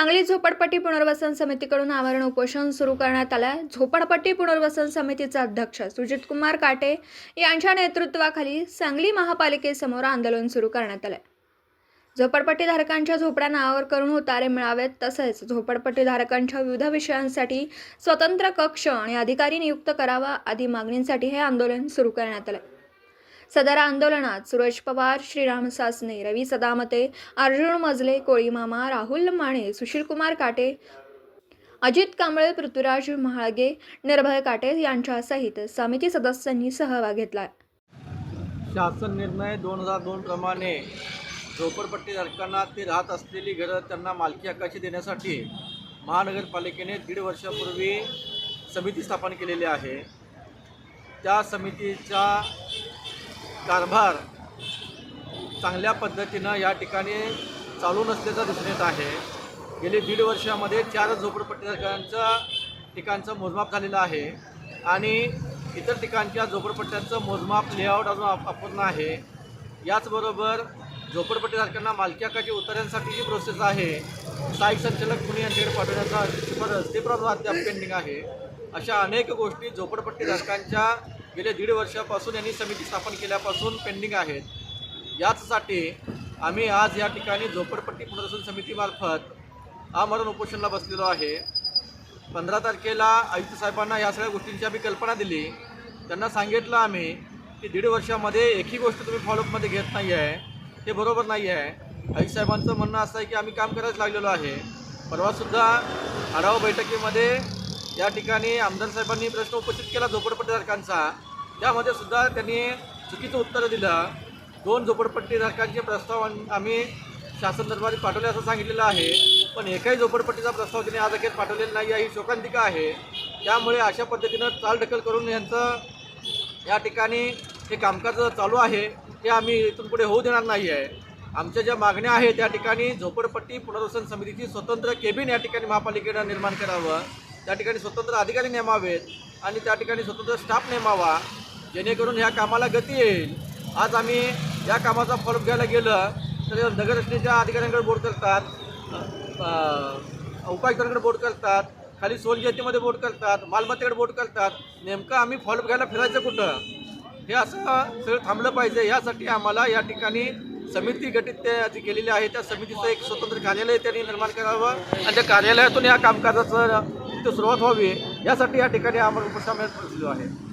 सांगली झोपडपट्टी पुनर्वसन समितीकडून आमरण उपोषण सुरू करण्यात आलं आहे झोपडपट्टी पुनर्वसन समितीचे अध्यक्ष सुजित कुमार काटे यांच्या नेतृत्वाखाली सांगली महापालिकेसमोर आंदोलन सुरू करण्यात आलं आहे झोपडपट्टीधारकांच्या झोपड्या नावावर करून उतारे मिळावेत तसेच झोपडपट्टीधारकांच्या विविध विषयांसाठी स्वतंत्र कक्ष आणि अधिकारी नियुक्त करावा आदी मागणींसाठी हे आंदोलन सुरू करण्यात आलं सदर आंदोलनात सुरेश पवार श्रीराम सासने रवी सदामते अर्जुन मजले कोळीमामा राहुल माने सुशीलकुमार काटे अजित कांबळे पृथ्वीराज महाळगे निर्भय काटे यांच्यासहित समिती सदस्यांनी सहभाग घेतला. शासन निर्णय दोन हजार दोन प्रमाणे झोपडपट्टीधारकांना ते राहत असलेली घरं त्यांना मालकी हक्काची देण्यासाठी महानगरपालिकेने दीड वर्षापूर्वी समिती स्थापन केलेली आहे. त्या समितीचा कारभार चांगल्या पद्धतीनं या ठिकाणी चालू नसल्याचं दिसून येत आहे. गेली दीड वर्षामध्ये चार झोपडपट्टीधारकांच्या ठिकाणचं मोजमाप झालेलं आहे आणि इतर ठिकाणच्या झोपडपट्ट्यांचं मोजमाप लेआउट अजून अपूर्ण आहे. याचबरोबर झोपडपट्टीधारकांना मालकी हक्काच्या उतार्यांसाठी जी प्रोसेस आहे. सहाय्यक संचालक पुणे यांच्याकडे पाठवण्याचा शिफारस ते प्रभाव अद्याप पेंडिंग आहे. अशा अनेक गोष्टी झोपडपट्टीधारकांच्या गेल्या दीड वर्षापासून यांनी समिती स्थापन केल्यापासून पेंडिंग आहेत. याचसाठी आम्ही आज या ठिकाणी झोपडपट्टी पुनर्वसन समितीमार्फत आमरण उपोषणला बसलेलो आहे. पंधरा तारखेला आयुक्त साहेबांना या सगळ्या गोष्टींची आम्ही कल्पना दिली. त्यांना सांगितलं आम्ही की दीड वर्षामध्ये एकही गोष्ट तुम्ही फॉलोअपमध्ये घेत नाही आहे हे बरोबर नाही आहे आयुक्त साहेबांचं म्हणणं असं आहे की आम्ही काम करायच लागलेलो आहे. परवासुद्धा आढावा बैठकीमध्ये या ठिकाणी आमदार साहेबांनी प्रश्न उपस्थित केला झोपडपट्टीधारकांचा. त्यामध्ये सुद्धा त्यांनी चुकीचं उत्तर दिलं. दोन झोपडपट्टीधारकांचे प्रस्ताव आम्ही शासन दरबारी पाठवले असं सांगितलेलं आहे. पण एकाही झोपडपट्टीचा प्रस्ताव त्यांनी आज अखेर पाठवलेला नाही आहे ही शोकांतिका आहे. त्यामुळे अशा पद्धतीनं चालढकल करून यांचं या ठिकाणी हे कामकाज चालू आहे ते आम्ही इथून पुढे होऊ देणार नाही आहे. आमच्या ज्या मागण्या आहेत त्या ठिकाणी झोपडपट्टी पुनर्वसन समितीची स्वतंत्र केबिन या ठिकाणी महापालिकेनं निर्माण करावं. त्या ठिकाणी स्वतंत्र अधिकारी नेमावेत आणि त्या ठिकाणी स्वतंत्र स्टाफ नेमावा. जेणेकरून ह्या कामाला गती येईल. आज आम्ही या कामाचा फॉलोअप घ्यायला गेलं तर नगररचनेच्या अधिकाऱ्यांकडे बोर्ड करतात उपायुक्तांकडे बोर्ड करतात खाली सोलजेतीमध्ये बोर्ड करतात मालमत्तेकडे बोर्ड करतात. नेमकं आम्ही फॉलोअप घ्यायला फिरायचं कुठं? हे असं सगळं थांबलं पाहिजे. यासाठी आम्हाला या ठिकाणी समिती गठीत त्याची केलेली आहे त्या समितीचं एक स्वतंत्र कार्यालय त्यांनी निर्माण करावं आणि त्या कार्यालयातून या कामकाजाचं सुरुवात व्हावी यासाठी या ठिकाणी आम्हाला उपस्थित आहे.